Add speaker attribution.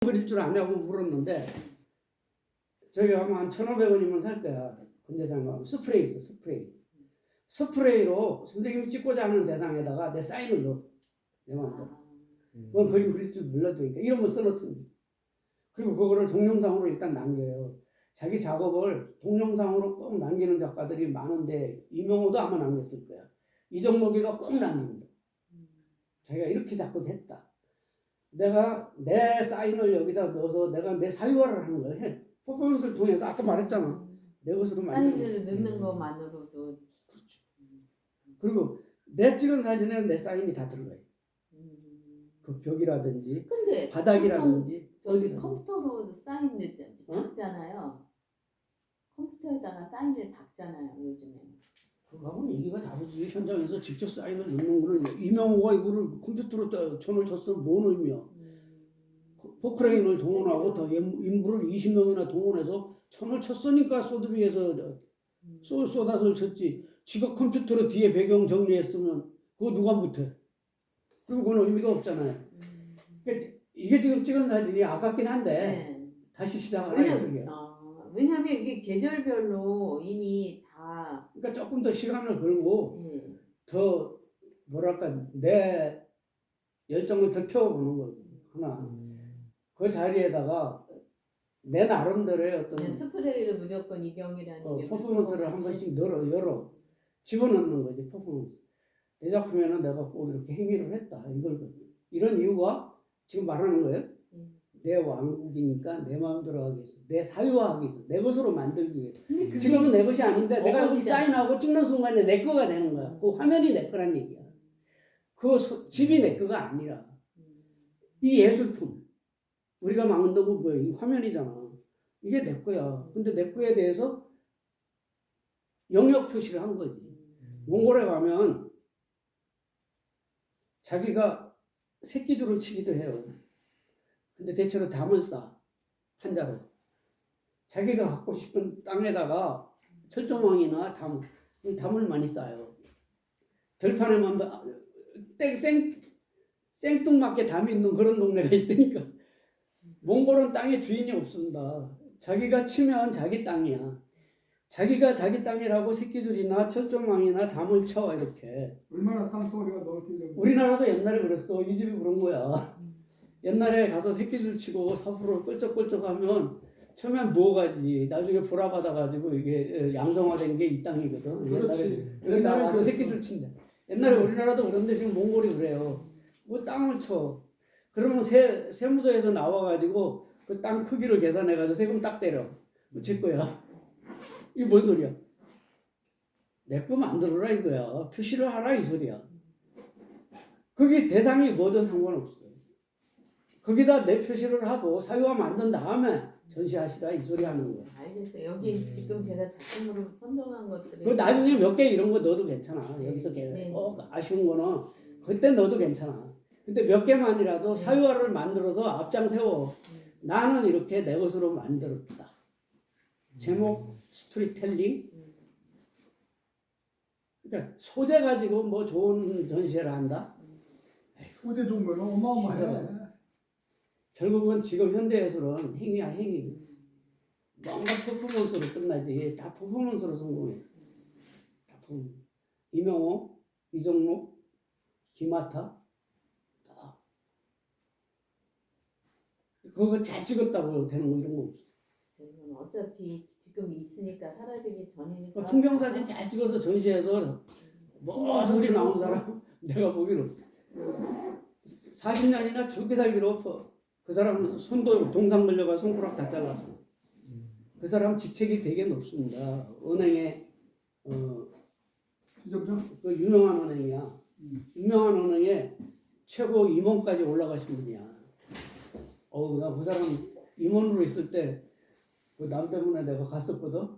Speaker 1: 그릴 줄 아냐고 물었는데 저기 하면 한 1,500원이면 살 거야. 군대장 가면 스프레이 있어 스프레이. 스프레이로 선생님이 찍고자 하는 대상에다가 내 사인을 넣어. 내 마음대로. 그건 그림 그릴 줄 몰라도니까 이런 거 써놓던 거. 그리고 그거를 동영상으로 일단 남겨요. 자기 작업을 동영상으로 꼭 남기는 작가들이 많은데 이명호도 아마 남겼을 거야. 이정목이가 꼭 남깁니다. 자기가 이렇게 작업했다. 내가 내 사인을 여기다 넣어서 내가 내 사유화를 하는 거야. 해. 퍼포먼스를 통해서 아까 말했잖아. 내 것으로 거.
Speaker 2: 사인을 넣는 것만으로도
Speaker 1: 그리고 내 찍은 사진에는 내 사인이 다 들어가 있어.
Speaker 2: 음.
Speaker 1: 그 벽이라든지
Speaker 2: 근데
Speaker 1: 바닥이라든지
Speaker 2: 저기
Speaker 1: 어디든.
Speaker 2: 컴퓨터로 사인 넣
Speaker 1: 어?
Speaker 2: 박잖아요. 컴퓨터에다가 사인을 박잖아요 요즘에.
Speaker 1: 그거하고는 얘기가 다르지. 현장에서 직접 사인을 넣는 거는 이명호가 이거를 컴퓨터로 따- 전을 쳤으면 뭔 의미야.
Speaker 2: 음.
Speaker 1: 포크레인을 동원하고 더 인- 인부를 20명이나 동원해서 천을 쳤으니까 소드비에서
Speaker 2: 음.
Speaker 1: 쏘, 쏘다을 쳤지. 지가 컴퓨터로 뒤에 배경 정리했으면 그거 누가 못해. 그리고 그건 의미가 없잖아요.
Speaker 2: 음.
Speaker 1: 그러니까 이게 지금 찍은 사진이 아깝긴 한데
Speaker 2: 네.
Speaker 1: 다시
Speaker 2: 왜냐면
Speaker 1: 이쪽이야.
Speaker 2: 어, 왜냐면 이게 계절별로 이미 다
Speaker 1: 그러니까 조금 더 시간을 걸고
Speaker 2: 예.
Speaker 1: 더 뭐랄까 내 열정을 더 태워보는 거지. 하나. 그 자리에다가 내 나름대로의 어떤
Speaker 2: 그냥 스프레이를 무조건 이경이라는
Speaker 1: 어,
Speaker 2: 게
Speaker 1: 퍼포먼스를 한 번씩 열어 열어. 집어넣는 거지 퍼포먼스. 내 작품에는 내가 꼭 이렇게 행위를 했다 이걸. 이런 이유가 지금 말하는 거예요?
Speaker 2: 음.
Speaker 1: 내 왕국이니까 내 마음대로 하기 위해서 내 사유화하기 위해서 내 것으로 만들기 위해서 지금은 내 것이 아닌데 내가 여기. 사인하고 찍는 순간에 내 거가 되는 거야 그 화면이 내 거란 얘기야 그 소- 집이 내 거가 아니라
Speaker 2: 음.
Speaker 1: 이 예술품 우리가 만든 건 뭐야? 이 화면이잖아. 이게 내 거야. 근데 내 거에 대해서 영역 표시를 한 거지. 몽골에 가면 자기가 새끼줄을 치기도 해요. 근데 대체로 담을 싸 한자로. 자기가 갖고 싶은 땅에다가 철조망이나 담, 이 담을 많이 쌓아요. 들판에만 봐- 땡, 땡, 생뚱맞게 담이 있는 그런 동네가 있다니까. 몽골은 땅에 주인이 없습니다. 자기가 치면 자기 땅이야. 자기가 자기 땅이라고 새끼줄이나 철조망이나 담을 쳐 이렇게.
Speaker 3: 얼마나 땅덩어리가 넓길래
Speaker 1: 우리나라도 옛날에 그랬어. 이 집이 그런 거야. 옛날에 가서 새끼줄 치고 사부로 껄쩍껄쩍하면 처음엔 부어가지. 나중에 보라 받아가지고 이게 양성화된 게 이 땅이거든.
Speaker 3: 그렇지.
Speaker 1: 옛날에
Speaker 3: 옛날에 그랬어.
Speaker 1: 새끼줄 친다. 옛날에 우리나라도 그런데 지금 몽골이 그래요. 뭐 땅을 쳐. 그러면 세, 세무서에서 나와가지고 그 땅 크기를 계산해가지고 세금 딱 때려. 제 거야. 이게 뭔 소리야? 내 거 만들어라 이거야. 표시를 하라 이 소리야. 그게 대상이 뭐든 상관없어. 거기다 내 표시를 하고 사유화 만든 다음에 전시하시라 이 소리 하는 거야.
Speaker 2: 알겠어요. 여기 지금 제가 작품으로 선정한 것들이
Speaker 1: 그 나중에 몇 개 이런 거 넣어도 괜찮아. 여기서 개-
Speaker 2: 네.
Speaker 1: 꼭 아쉬운 거는 그때 넣어도 괜찮아. 근데 몇 개만이라도
Speaker 2: 네.
Speaker 1: 사유화를 만들어서 앞장 세워.
Speaker 2: 음.
Speaker 1: 나는 이렇게 내 것으로 만들었다. 제목 스토리텔링.
Speaker 2: 음.
Speaker 1: 그러니까 소재 가지고 뭐 좋은 전시회를 한다.
Speaker 3: 소재 좋은 거는 어마어마해.
Speaker 1: 결국은 지금 현대예술은 행위야 행위. 뭔가 퍼포먼스로 끝나지. 다 퍼포먼스로 성공해. 다 퍼포먼스. 이명호, 이정목, 김하타. 다. 그거 잘 찍었다고 되는 거 이런 거 없어.
Speaker 2: 어차피 지금 있으니까 사라지기 전이니까
Speaker 1: 그 풍경 사진 잘 찍어서 전시해서 뭐 소리 나온 사람 내가 보기로 40년이나 죽게 살기로 퍼. 그 사람은 손도 동상 걸려가 손가락 다 잘랐어. 그 사람 직책이 되게 높습니다. 은행에 어, 그 유명한 은행이야. 유명한 은행에 최고 임원까지 올라가신 분이야. 어우 나 그 사람 임원으로 있을 때 그 남 때문에 내가 갔었거든.